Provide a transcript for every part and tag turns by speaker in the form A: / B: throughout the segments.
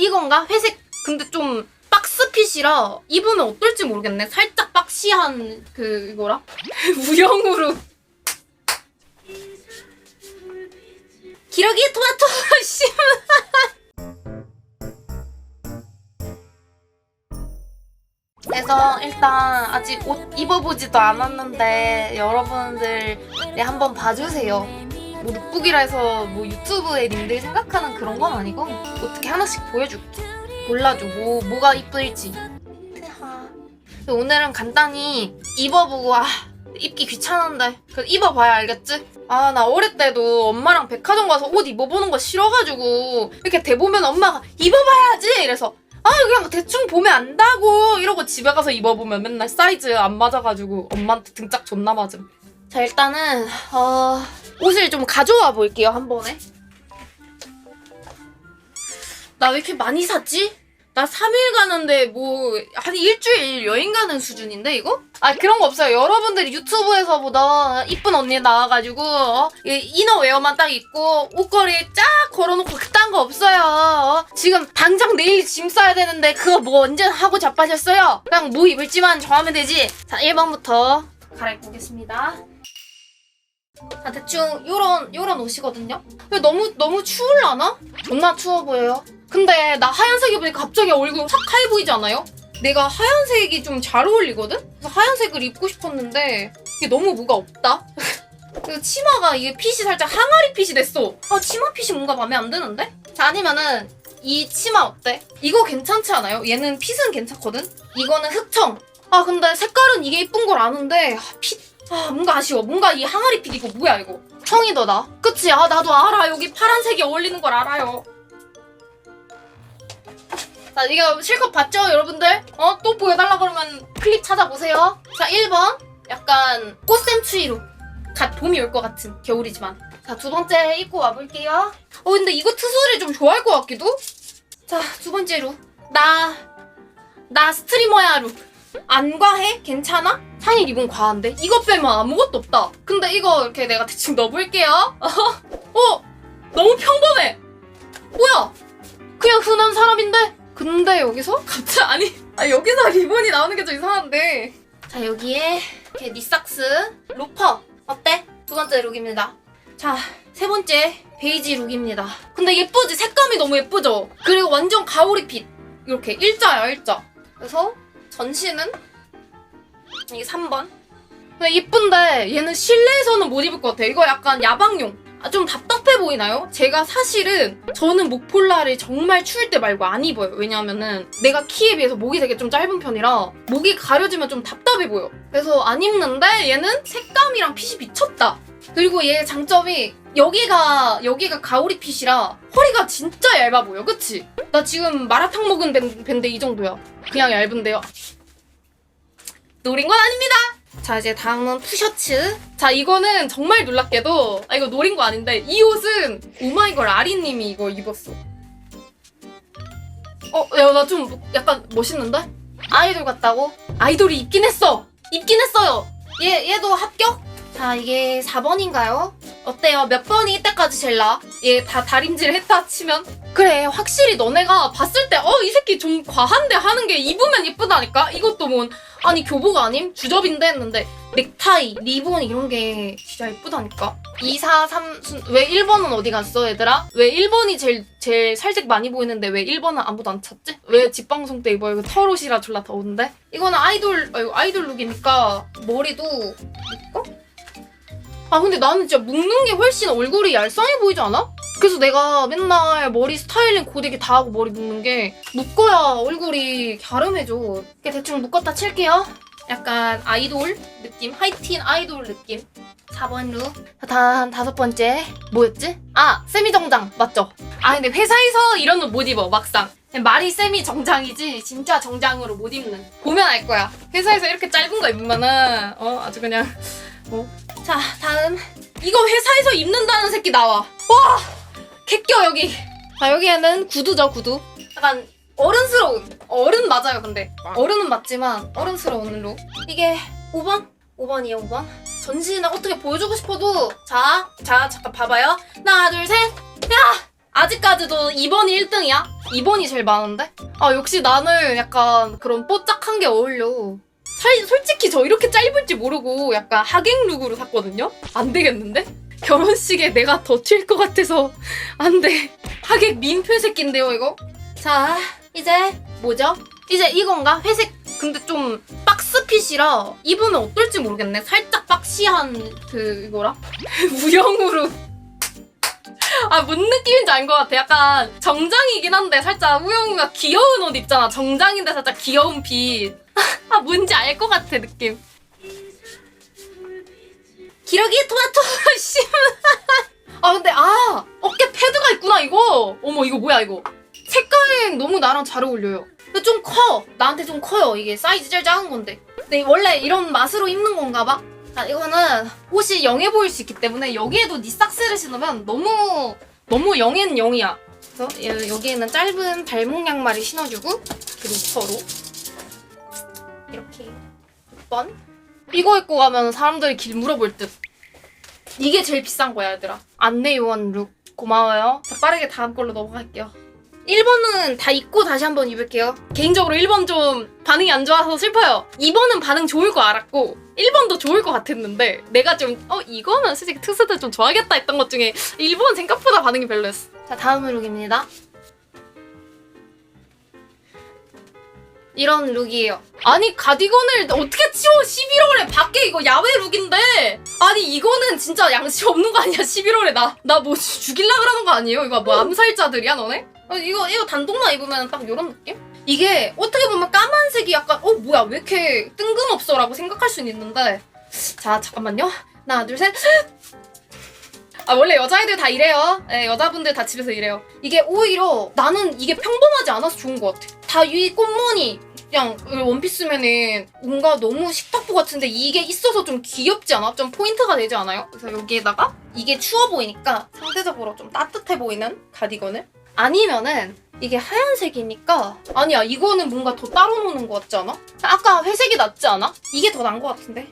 A: 이건가? 회색 근데 좀 박스핏이라 입으면 어떨지 모르겠네. 살짝 박시한 그 이거라 무형으로 기러기 토마토 씨. 그래서 일단 아직 옷 입어보지도 않았는데 여러분들 네, 한번 봐주세요. 뭐 룩북이라 해서 뭐 유튜브에 님들이 생각하는 그런 건 아니고 어떻게 하나씩 보여줄게. 골라줘. 뭐 뭐가 이쁠지. 오늘은 간단히 입어보고 아 입기 귀찮은데 그 입어봐야 알겠지? 아 나 어릴 때도 엄마랑 백화점 가서 옷 입어보는 거 싫어가지고 이렇게 대보면 엄마가 입어봐야지 이래서 아 그냥 대충 보면 안다고 이러고 집에 가서 입어보면 맨날 사이즈 안 맞아가지고 엄마한테 등짝 존나 맞음 자 일단은 어, 옷을 좀 가져와 볼게요 한 번에 나 왜 이렇게 많이 샀지? 나 3일 가는데 뭐 한 일주일 여행 가는 수준인데 이거? 아 그런 거 없어요. 여러분들이 유튜브에서 보던 이쁜 언니 나와가지고 어? 이 이너웨어만 딱 입고 옷걸이 쫙 걸어놓고 그딴 거 없어요. 어? 지금 당장 내일 짐 싸야 되는데 그거 뭐 언제 하고 자빠졌어요? 그냥 뭐 입을지만 정하면 되지. 자 1번부터 갈아입고 오겠습니다. 자 대충 요런 요런 옷이거든요. 근데 너무 너무 추울라나? 존나 추워 보여요. 근데 나 하얀색 입으니까 갑자기 얼굴 확 하얘 보이지 않아요? 내가 하얀색이 좀 잘 어울리거든? 그래서 하얀색을 입고 싶었는데 이게 너무 뭐가 없다? 그 치마가 이게 핏이 살짝 항아리 핏이 됐어. 아 치마 핏이 뭔가 마음에 안 드는데? 자 아니면은 이 치마 어때? 이거 괜찮지 않아요? 얘는 핏은 괜찮거든? 이거는 흑청. 아 근데 색깔은 이게 이쁜 걸 아는데 아, 핏. 아 뭔가 아쉬워. 뭔가 이 항아리 핏 이거 뭐야 이거? 청이 더 나. 그치? 아 나도 알아. 여기 파란색이 어울리는 걸 알아요. 자, 이거 실컷 봤죠, 여러분들? 어? 또 보여달라 그러면 클립 찾아보세요. 자, 1번. 약간 꽃샘추위로. 갓 봄이 올 것 같은 겨울이지만. 자, 두 번째 입고 와볼게요. 어, 근데 이거 트수를 좀 좋아할 것 같기도? 자, 두 번째 룩. 나, 나 스트리머야 룩. 안 과해? 괜찮아? 상일 입은 과한데? 이거 빼면 아무것도 없다. 근데 이거 이렇게 내가 대충 넣어볼게요. 어? 너무 평범해. 뭐야? 그냥 흔한 사람인데? 근데 여기서? 갑자기 아니 아 여기서 리본이 나오는 게 좀 이상한데 자 여기에 이렇게 니삭스 로퍼 어때? 두 번째 룩입니다 자 세 번째 베이지 룩입니다 근데 예쁘지? 색감이 너무 예쁘죠? 그리고 완전 가오리 핏 이렇게 일자야 일자 그래서 전신은 이게 3번 근데 예쁜데 얘는 실내에서는 못 입을 것 같아 이거 약간 야방용 아, 좀 답답해 보이나요? 제가 사실은 저는 목폴라를 정말 추울 때 말고 안 입어요. 왜냐하면은 내가 키에 비해서 목이 되게 좀 짧은 편이라 목이 가려지면 좀 답답해 보여. 그래서 안 입는데 얘는 색감이랑 핏이 미쳤다. 그리고 얘 장점이 여기가 여기가 가오리 핏이라 허리가 진짜 얇아 보여. 그치? 나 지금 마라탕 먹은 밴- 밴드 이 정도야. 그냥 얇은데요. 노린 건 아닙니다. 자 이제 다음은 푸셔츠 자 이거는 정말 놀랍게도 아 이거 노린 거 아닌데 이 옷은 오마이걸 아리님이 이거 입었어 어야 나 좀 약간 멋있는데? 아이돌 같다고? 아이돌이 입긴 했어 입긴 했어요 얘 얘도 합격? 자 이게 4번인가요? 어때요? 몇 번이 이때까지 제일 나? 얘 다 다림질 했다 치면 그래 확실히 너네가 봤을 때 어 이 새끼 좀 과한데 하는 게 입으면 예쁘다니까 이것도 뭔 아니 교복 아님? 주접인데 했는데 넥타이, 리본 이런 게 진짜 예쁘다니까 2, 4, 3, 순... 왜 1번은 어디 갔어 얘들아? 왜 1번이 제일 제일 살짝 많이 보이는데 왜 1번은 아무도 안 찾지? 왜 집방송 때 입어요? 이거 털옷이라 졸라 더운데? 이거는 아이돌 아이돌 룩이니까 머리도 이거? 아 근데 나는 진짜 묶는 게 훨씬 얼굴이 얄쌍해 보이지 않아? 그래서 내가 맨날 머리 스타일링 고데기 다 하고 머리 묶는 게 묶어야 얼굴이 갸름해져. 대충 묶었다 칠게요. 약간 아이돌 느낌, 하이틴 아이돌 느낌. 4번 룩. 자, 다음 다섯 번째 뭐였지? 아 세미 정장 맞죠? 아 근데 회사에서 이런 옷 못 입어 막상. 말이 세미 정장이지 진짜 정장으로 못 입는. 보면 알 거야. 회사에서 이렇게 짧은 거 입으면은 어 아주 그냥 어. 자 다음 이거 회사에서 입는다는 새끼 나와. 와 개껴 여기. 자 여기에는 구두죠 구두. 약간 어른스러운 어른 맞아요 근데 어른은 맞지만 어른스러운 룩. 이게 5번? 5번이에요 5번. 전신을 어떻게 보여주고 싶어도 자, 자 잠깐 봐봐요. 하나 둘 셋. 야 아직까지도 2번이 1등이야? 2번이 제일 많은데? 아 역시 나는 약간 그런 뽀짝한 게 어울려 살, 솔직히 저 이렇게 짧을지 모르고 약간 하객 룩으로 샀거든요? 안 되겠는데? 결혼식에 내가 더 튈 것 같아서 안 돼. 하객 민폐 새끼인데요, 이거? 자, 이제 뭐죠? 이제 이건가? 회색. 근데 좀 박스핏이라 입으면 어떨지 모르겠네. 살짝 박시한 그 이거라? 무용으로. 아, 뭔 느낌인지 알 것 같아. 약간 정장이긴 한데 살짝 우영이가 귀여운 옷 입잖아. 정장인데 살짝 귀여운 빛. 아, 뭔지 알 것 같아, 느낌. 기러기 토마토 씨. 아 근데 아 어깨 패드가 있구나 이거. 어머 이거 뭐야 이거. 색깔은 너무 나랑 잘 어울려요. 근데 좀 커. 나한테 좀 커요. 이게 사이즈 제일 작은 건데. 근데 원래 이런 맛으로 입는 건가 봐. 자 이거는 옷이 영해 보일 수 있기 때문에 여기에도 니삭스를 신으면 너무 너무 영해는 영이야. 그래서 얘- 여기에는 짧은 발목 양말을 신어주고 그리고 서로 이렇게 6번 이거 입고 가면 사람들이 길 물어볼 듯. 이게 제일 비싼 거야, 얘들아. 안내 요원 룩. 고마워요. 자, 빠르게 다음 걸로 넘어갈게요. 1번은 다 입고 다시 한번 입을게요. 개인적으로 1번 좀 반응이 안 좋아서 슬퍼요. 2번은 반응 좋을 거 알았고 1번도 좋을 것 같았는데 내가 좀 어 이거는 솔직히 특수들 좀 좋아하겠다 했던 것 중에 1번 생각보다 반응이 별로였어. 자 다음 룩입니다. 이런 룩이에요. 아니 가디건을 어떻게 치워 11월에 밖에 이거 야외 룩인데 아니 이거는 진짜 양심 없는 거 아니야 11월에 나 나 뭐 죽일라 그러는 거 아니에요? 이거 뭐 암살자들이야 너네? 어, 이거 이거 단독만 입으면 딱 이런 느낌? 이게 어떻게 보면 까만색이 약간 어 뭐야 왜 이렇게 뜬금없어라고 생각할 수는 있는데 자 잠깐만요 하나 둘 셋 아 원래 여자애들 다 이래요. 네, 여자분들 다 집에서 이래요. 이게 오히려 나는 이게 평범하지 않아서 좋은 것 같아. 다위 꽃무늬 그냥 원피스면은 뭔가 너무 식탁보 같은데 이게 있어서 좀 귀엽지 않아? 좀 포인트가 되지 않아요? 그래서 여기에다가 이게 추워 보이니까 상대적으로 좀 따뜻해 보이는 가디건을 아니면은 이게 하얀색이니까 아니야 이거는 뭔가 더 따로 노는 것 같지 않아? 아까 회색이 낫지 않아? 이게 더 나은 것 같은데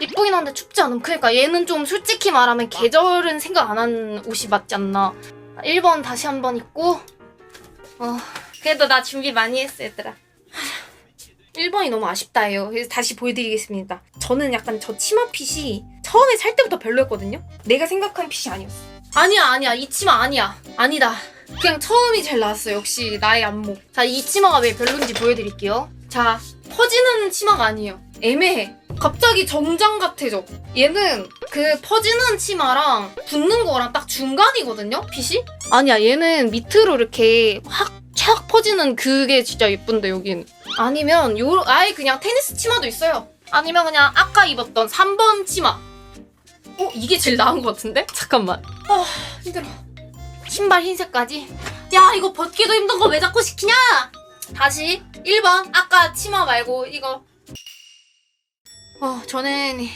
A: 이쁘긴 한데 춥지 않음. 그러니까 얘는 좀 솔직히 말하면 계절은 생각 안 한 옷이 맞지 않나. 1번 다시 한 번 입고. 어, 그래도 나 준비 많이 했어, 얘들아. 1번이 너무 아쉽다예요. 그래서 다시 보여드리겠습니다. 저는 약간 저 치마 핏이 처음에 살 때부터 별로였거든요. 내가 생각한 핏이 아니었어. 아니야, 아니야. 이 치마 아니야. 아니다. 그냥 처음이 제일 나았어. 역시 나의 안목. 자, 이 치마가 왜 별론지 보여드릴게요. 자, 퍼지는 치마가 아니에요. 애매해. 갑자기 정장 같아져. 얘는 그 퍼지는 치마랑 붙는 거랑 딱 중간이거든요? 핏이? 아니야, 얘는 밑으로 이렇게 확, 촥 퍼지는 그게 진짜 예쁜데, 여긴. 아니면, 요, 아예 그냥 테니스 치마도 있어요. 아니면 그냥 아까 입었던 3번 치마. 어? 이게 제일 나은 것 같은데? 잠깐만. 아, 힘들어. 신발 흰색까지. 야, 이거 벗기도 힘든 거 왜 자꾸 시키냐? 다시 1번. 아까 치마 말고 이거 어, 저는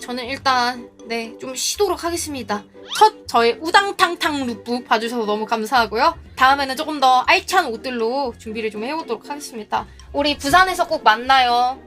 A: 저는 일단 네, 좀 쉬도록 하겠습니다. 첫 저의 우당탕탕 룩북 봐주셔서 너무 감사하고요. 다음에는 조금 더 알찬 옷들로 준비를 좀 해보도록 하겠습니다. 우리 부산에서 꼭 만나요.